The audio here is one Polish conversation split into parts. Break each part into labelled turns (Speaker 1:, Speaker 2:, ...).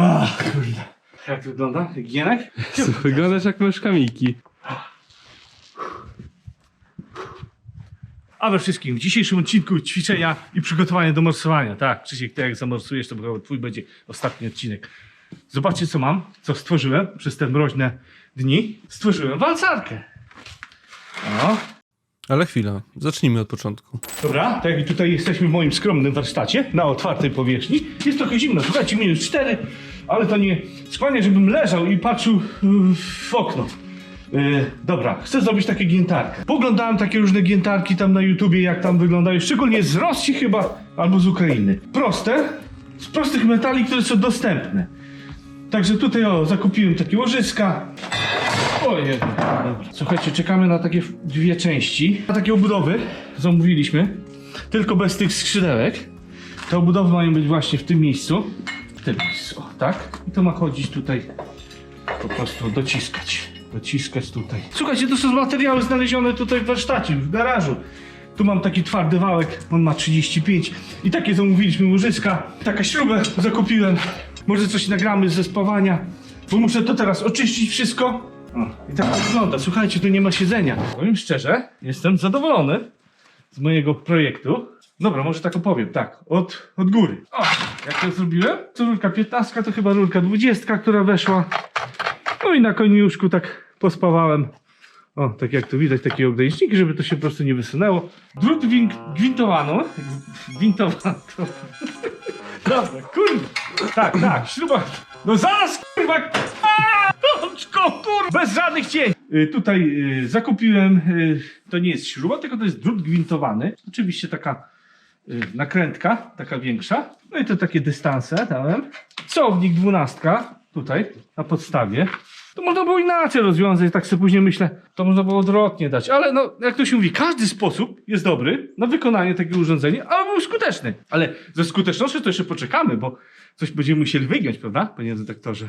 Speaker 1: Ach, kurde. Jak to wygląda? Jak Gienek?
Speaker 2: Wyglądasz jak myszka Miki.
Speaker 1: A we wszystkim w dzisiejszym odcinku ćwiczenia i przygotowania do morsowania. Tak, Krzysiek, ty jak zamorsujesz, to chyba twój będzie ostatni odcinek. Zobaczcie, co mam, co stworzyłem przez te mroźne dni. Stworzyłem walcarkę. No,
Speaker 2: Ale chwila, zacznijmy od początku.
Speaker 1: Dobra, tak jak tutaj jesteśmy w moim skromnym warsztacie, na otwartej powierzchni. Jest trochę zimno, słuchajcie, minus 4, ale to nie skłania, żebym leżał i patrzył yy, w okno. Yy, dobra, chcę zrobić takie giętarkę. Poglądałem takie różne giętarki tam na YouTubie, jak tam wyglądają, szczególnie z Rosji chyba, albo z Ukrainy. Proste, z prostych metali, które są dostępne. Także tutaj o, zakupiłem takie łożyska. O jedno. Dobra. Słuchajcie, czekamy na takie dwie części. Na takie obudowy zamówiliśmy, tylko bez tych skrzydełek. Te obudowy mają być właśnie w tym miejscu. Miejscu, o, tak? I to ma chodzić tutaj, po prostu dociskać. Dociskać tutaj. Słuchajcie, to są materiały znalezione tutaj w warsztacie, w garażu. Tu mam taki twardy wałek, on ma 35 i takie zamówiliśmy łożyska. Taka śrubę zakupiłem. Może coś nagramy ze spawania, bo muszę to teraz oczyścić wszystko. O, I tak to wygląda. Słuchajcie, tu nie ma siedzenia. Powiem szczerze, jestem zadowolony z mojego projektu. Dobra, może tak opowiem, tak, od, od góry. O, jak to zrobiłem? To rurka 15, to chyba rurka 20, która weszła. No i na koniuszku tak pospawałem. O, tak jak tu widać, takie ograniczniki, żeby to się po prostu nie wysunęło. Drut win- gwintowano. Gwintowano. Dobra, kurde. Tak, tak, śruba. No zaraz, kurwa. Aaa, kurwa. Bez żadnych cień. Y, tutaj y, zakupiłem, y, to nie jest śruba, tylko to jest drut gwintowany. Oczywiście taka nakrętka, taka większa. No i to takie dystanse dałem. Cownik dwunastka, tutaj, na podstawie. To można było inaczej rozwiązać, tak sobie później myślę, to można było odwrotnie dać. Ale no, jak to się mówi, każdy sposób jest dobry na wykonanie takiego urządzenia, ale był skuteczny. Ale ze skutecznością to jeszcze poczekamy, bo coś będziemy musieli wygiąć, prawda, panie redaktorze?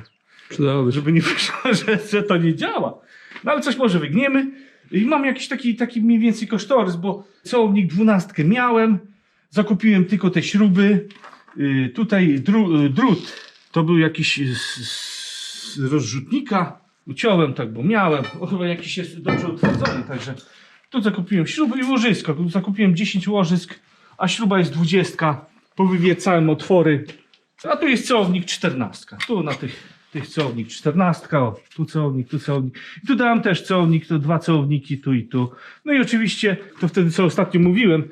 Speaker 2: Przydałoby
Speaker 1: żeby nie wyszło, że, że to nie działa. No ale coś może wygniemy. I mam jakiś taki, taki mniej więcej kosztorys, bo całownik dwunastkę miałem, zakupiłem tylko te śruby. Y, tutaj dru, y, drut to był jakiś z, z rozrzutnika. Uciąłem tak, bo miałem. O, chyba jakiś jest dobrze utwardzony, także tu zakupiłem śruby i łożysko. Zakupiłem 10 łożysk, a śruba jest 20. Powywiecałem otwory. A tu jest celownik 14. Tu na tych, tych celownik 14. O, tu celownik, tu celownik. I tu dałem też celownik, to dwa celowniki tu i tu. No i oczywiście, to wtedy co ostatnio mówiłem,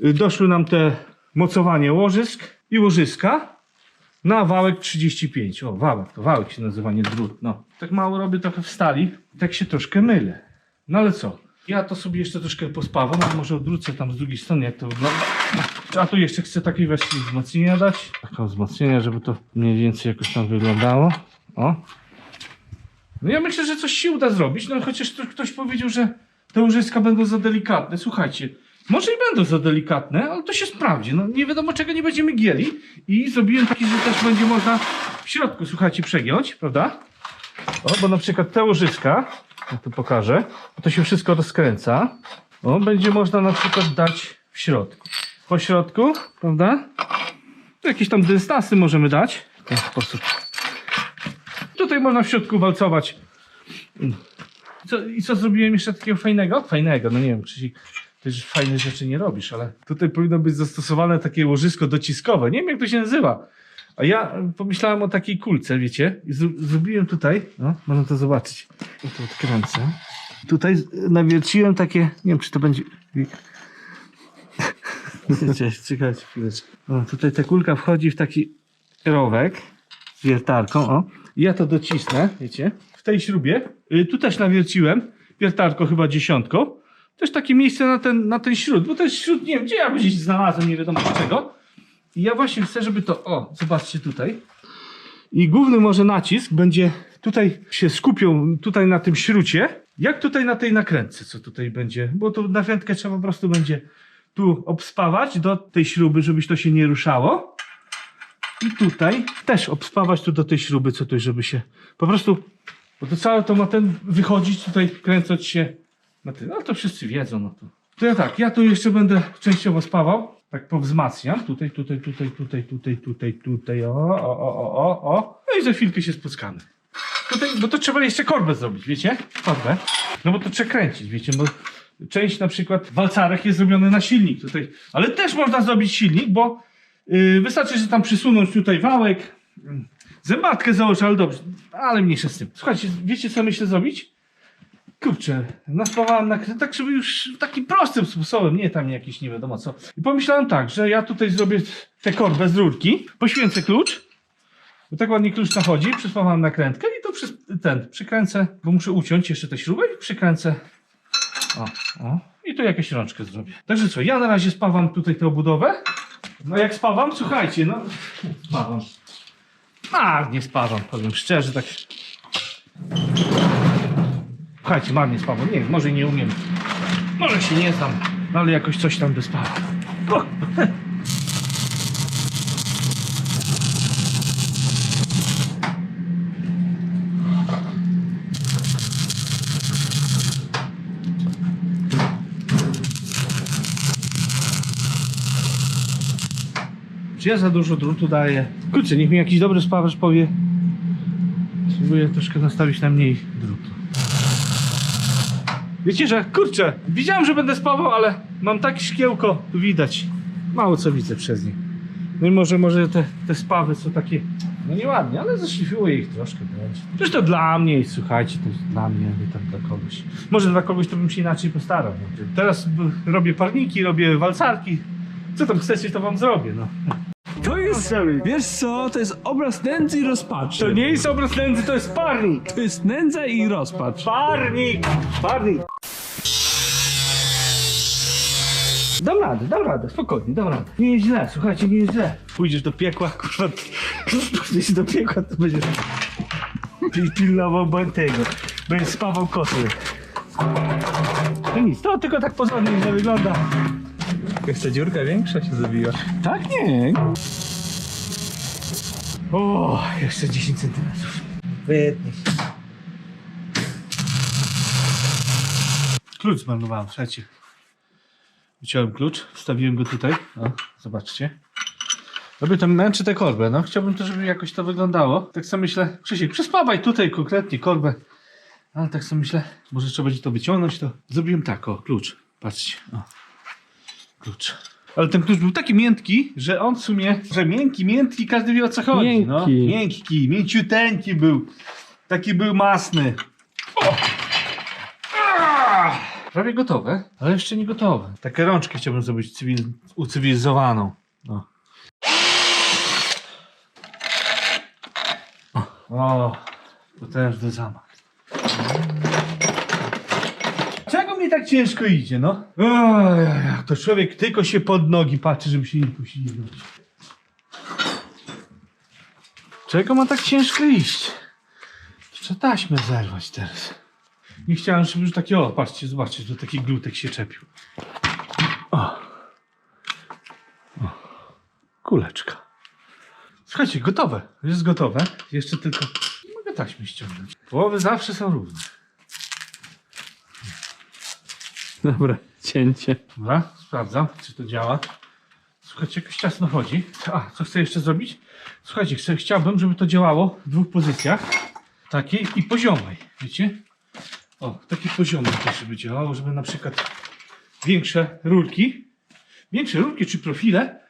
Speaker 1: doszły nam te mocowanie łożysk i łożyska na wałek 35. O, wałek, to wałek się nazywa, nie drut. No, tak mało robię trochę w stali, tak się troszkę mylę. No ale co? Ja to sobie jeszcze troszkę pospawam, a może odwrócę tam z drugiej strony, jak to wygląda. A tu jeszcze chcę takiej wersji wzmocnienia dać. Taką wzmocnienia, żeby to mniej więcej jakoś tam wyglądało. O. No ja myślę, że coś się uda zrobić, no chociaż ktoś powiedział, że te łożyska będą za delikatne. Słuchajcie, może i będą za delikatne, ale to się sprawdzi. No nie wiadomo czego nie będziemy gieli. I zrobiłem taki, że też będzie można w środku, słuchajcie, przegiąć, prawda? O, bo na przykład te łożyska, ja tu pokażę, to się wszystko rozkręca. O, będzie można na przykład dać w środku. Po środku, prawda? Tu jakieś tam dystansy możemy dać w ten sposób. Tutaj można w środku walcować. Co, I co zrobiłem jeszcze takiego fajnego? Fajnego, no nie wiem, czy też fajne rzeczy nie robisz, ale tutaj powinno być zastosowane takie łożysko dociskowe. Nie wiem jak to się nazywa. A ja pomyślałem o takiej kulce, wiecie? I zro- zrobiłem tutaj, no, można to zobaczyć. I tu odkręcę. Tutaj nawierciłem takie, nie wiem czy to będzie... Cześć, czekajcie chwileczkę. O, tutaj ta kulka wchodzi w taki rowek z wiertarką, o. Ja to docisnę, wiecie, w tej śrubie. Y, tu też nawierciłem wiertarko chyba dziesiątką. Też takie miejsce na ten, na ten śród, bo ten śród, nie wiem, gdzie ja gdzieś znalazłem, nie wiadomo czego. I ja właśnie chcę, żeby to, o, zobaczcie tutaj. I główny może nacisk będzie, tutaj się skupią, tutaj na tym śrucie, jak tutaj na tej nakrętce, co tutaj będzie, bo tu nakrętkę trzeba po prostu będzie tu obspawać do tej śruby, żebyś to się nie ruszało. I tutaj też obspawać tu do tej śruby, co tu, żeby się po prostu, bo to całe to ma ten wychodzić tutaj, kręcąc się na. No to wszyscy wiedzą, no to. To ja tak, ja tu jeszcze będę częściowo spawał, tak powzmacniam, tutaj, tutaj, tutaj, tutaj, tutaj, tutaj, tutaj, o, o, o, o, o, o. No i za chwilkę się spotkamy. Tutaj, bo to trzeba jeszcze korbę zrobić, wiecie? Korbę. No bo to trzeba kręcić, wiecie, bo część na przykład walcarek jest zrobiony na silnik tutaj. Ale też można zrobić silnik, bo yy, wystarczy, że tam przysunąć tutaj wałek, zębatkę założyć, ale dobrze, ale mniejsze z tym. Słuchajcie, wiecie co myślę zrobić? Kurczę, naspawałem na tak, żeby już takim prostym sposobem, nie tam jakiś nie wiadomo co. I pomyślałem tak, że ja tutaj zrobię tę korbę z rurki, poświęcę klucz, bo tak ładnie klucz nachodzi, przyspawałem nakrętkę i to przy, ten, przykręcę, bo muszę uciąć jeszcze tę śrubę i przykręcę. O, o. I tu jakąś rączkę zrobię. Także co, ja na razie spawam tutaj tę obudowę. No jak spawam, słuchajcie, no spawam. Marnie spawam, powiem szczerze, tak. Słuchajcie, marnie spawam. Nie może nie umiem. Może się nie znam, no ale jakoś coś tam wyspawam. O! Czy ja za dużo drutu daję? Kurczę, niech mi jakiś dobry spawarz powie. Spróbuję troszkę nastawić na mniej drutu. Wiecie, że kurczę, widziałem, że będę spawał, ale mam takie szkiełko, tu widać. Mało co widzę przez nie. No i może, może te, te spawy są takie, no nieładnie, ale zaszlifuję ich troszkę. Przecież to dla mnie, słuchajcie, to jest dla mnie, nie tam dla kogoś. Może dla kogoś to bym się inaczej postarał. No. Teraz robię parniki, robię walcarki. Co tam chcecie, to wam zrobię, no.
Speaker 3: To jest, wiesz co, to jest obraz nędzy i rozpaczy.
Speaker 1: To nie jest obraz nędzy, to jest parnik!
Speaker 3: To jest nędza i rozpacz.
Speaker 1: Parnik! Parnik! Dam radę, dam radę, spokojnie, dam radę. Nie jest źle, słuchajcie, nie jest źle. Pójdziesz do piekła, kurwa, pójdziesz do piekła, to będziesz pil- pilnował bądź tego, będziesz spawał kotły. No nic, to tylko tak pozornie nie wygląda.
Speaker 3: Jeszcze dziurka większa się zrobiła.
Speaker 1: Tak? Nie. O, jeszcze 10 centymetrów. Wytnij. Klucz zmarnowałem, słuchajcie. Wyciąłem klucz, wstawiłem go tutaj. O, zobaczcie. Robię tam, męczę tę korbę, no. Chciałbym też, żeby jakoś to wyglądało. Tak sobie myślę, Krzysiek, przespawaj tutaj konkretnie korbę. Ale tak sobie myślę, może trzeba będzie to wyciągnąć, to zrobiłem tak, o, klucz. Patrzcie, o klucz. Ale ten klucz był taki miętki, że on w sumie, że miękki, miętki, każdy wie o co chodzi. No.
Speaker 2: Miękki.
Speaker 1: Miękki, mięciuteńki był. Taki był masny. O! Prawie gotowe, ale jeszcze nie gotowe. Takie rączki chciałbym zrobić cywil, ucywilizowaną. No. O, potężny zamach. Czego mi tak ciężko idzie, no? To człowiek tylko się pod nogi patrzy, żeby się nie poślizgnąć. Czego ma tak ciężko iść? Trzeba taśmę zerwać teraz. Nie chciałem, żeby już takie, o, patrzcie, zobaczcie, że taki glutek się czepił. O. o. Kuleczka. Słuchajcie, gotowe. Jest gotowe. Jeszcze tylko mogę taśmy ściągnąć. Połowy zawsze są równe.
Speaker 2: Dobra, cięcie.
Speaker 1: Dobra, sprawdzam, czy to działa. Słuchajcie, jakoś ciasno chodzi. A, co chcę jeszcze zrobić? Słuchajcie, chcę, chciałbym, żeby to działało w dwóch pozycjach. Takiej i poziomej, wiecie? O, takiej poziomej też, żeby działało, żeby na przykład większe rurki, większe rurki czy profile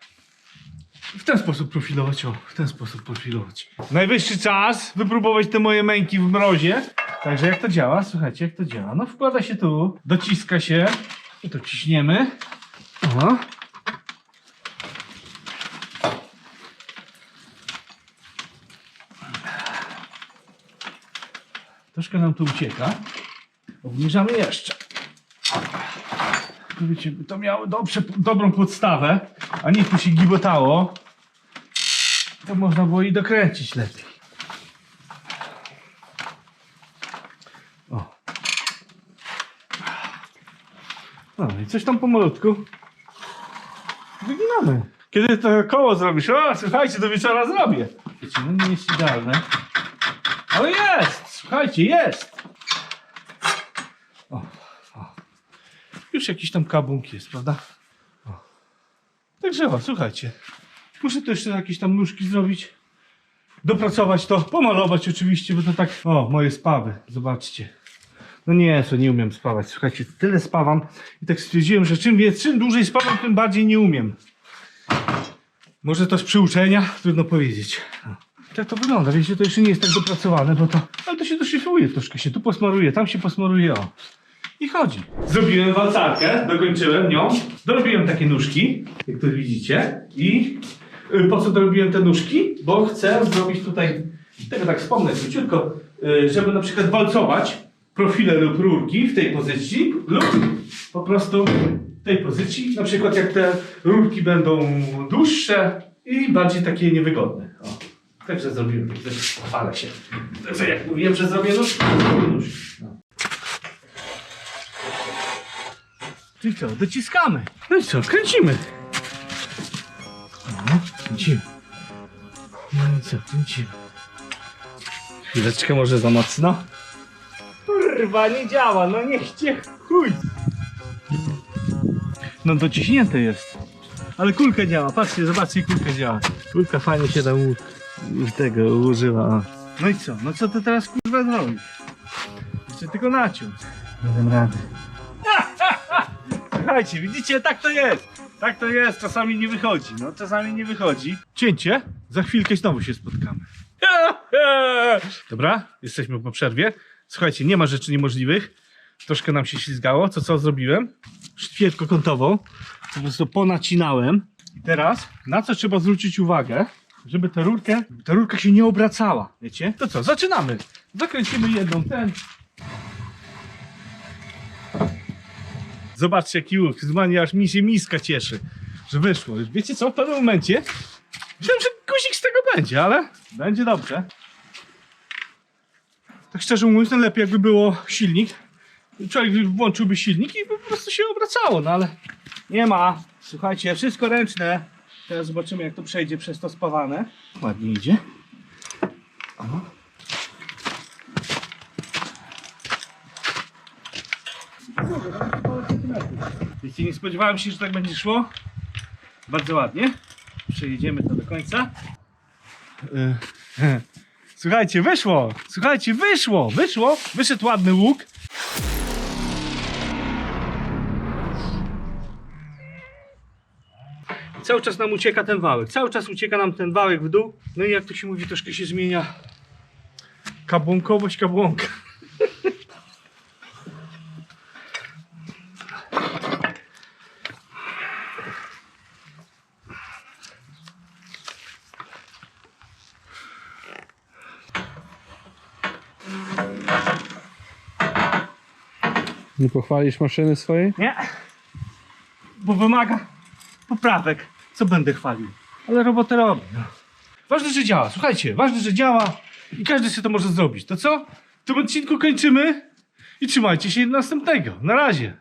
Speaker 1: w ten sposób profilować, o, w ten sposób profilować. Najwyższy czas wypróbować te moje męki w mrozie. Także jak to działa? Słuchajcie, jak to działa? No wkłada się tu, dociska się, to ciśniemy. O. Troszkę nam tu ucieka. Obniżamy jeszcze. Tylko Wiecie, by to miało dobrze, dobrą podstawę, a nie tu się gibotało. To można było i dokręcić lepiej. O. No i coś tam pomalutku. Wyginamy. Kiedy to koło zrobisz? O, słuchajcie, do wieczora zrobię. Wiecie, no nie jest idealne. Ale jest! Słuchajcie, jest! O, o. Już jakiś tam kabunk jest, prawda? Także o, słuchajcie. Muszę tu jeszcze jakieś tam nóżki zrobić. dopracować to, pomalować oczywiście, bo to tak, o, moje spawy, zobaczcie. No nie, to nie umiem spawać, słuchajcie, tyle spawam i tak stwierdziłem, że czym, wie- czym dłużej spawam, tym bardziej nie umiem. Może to z przyuczenia? Trudno powiedzieć. Tak to wygląda, wiecie, to jeszcze nie jest tak dopracowane, bo to, ale to się doszyfruje troszkę, się tu posmaruje, tam się posmaruje, o. I chodzi. Zrobiłem walcarkę, dokończyłem nią, dorobiłem takie nóżki, jak tu widzicie i y, po co dorobiłem te nóżki? Bo chcę zrobić tutaj, tego tak wspomnę króciutko, y, żeby na przykład walcować profile lub rurki w tej pozycji lub po prostu w tej pozycji, na przykład jak te rurki będą dłuższe i bardziej takie niewygodne. O. Także zrobiłem, także chwalę się. Także jak mówiłem, że zrobię nóżki, to zrobię nóżki. No. Czyli co, dociskamy. No i co, kręcimy. No, kręcimy. No i co, kręcimy. Chwileczkę może za mocno. Kurwa, nie działa, no niech cię chuj. No dociśnięte jest. Ale kulka działa, patrzcie, zobaczcie, kulka działa. Kulka fajnie się tam u, u tego używa. No i co, no co to teraz kurwa zrobić? Jeszcze tylko naciąć. Nie dam rady. Słuchajcie, widzicie, tak to jest. Tak to jest, czasami nie wychodzi. No, czasami nie wychodzi. Cięcie, za chwilkę znowu się spotkamy. Dobra, jesteśmy po przerwie. Słuchajcie, nie ma rzeczy niemożliwych. Troszkę nam się ślizgało. Co co zrobiłem? Sztwietko kątową. Po prostu ponacinałem. I teraz, na co trzeba zwrócić uwagę? Żeby ta rurkę, ta rurka się nie obracała. Wiecie? To co, zaczynamy. Zakręcimy jedną ten, Zobaczcie jaki łuk. Zmanie aż mi się miska cieszy, że wyszło. Wiecie co, w pewnym momencie myślałem, że guzik z tego będzie, ale będzie dobrze. Tak szczerze mówiąc, najlepiej jakby było silnik. Człowiek włączyłby silnik i po prostu się obracało, no ale nie ma. Słuchajcie, wszystko ręczne. Teraz zobaczymy jak to przejdzie przez to spawane. Ładnie idzie. O. Wiecie, nie spodziewałem się, że tak będzie szło. Bardzo ładnie. Przejedziemy to do końca. E, Słuchajcie, wyszło! Słuchajcie, wyszło! Wyszło! Wyszedł ładny łuk. Cały czas nam ucieka ten wałek. Cały czas ucieka nam ten wałek w dół. No i jak to się mówi, troszkę się zmienia kabłonkowość kabłonka.
Speaker 2: Nie pochwalisz maszyny swojej?
Speaker 1: Nie, bo wymaga poprawek. Co będę chwalił? Ale robotę robi. No. Ważne, że działa. Słuchajcie, ważne, że działa i każdy sobie to może zrobić. To co? W tym odcinku kończymy i trzymajcie się do następnego. Na razie.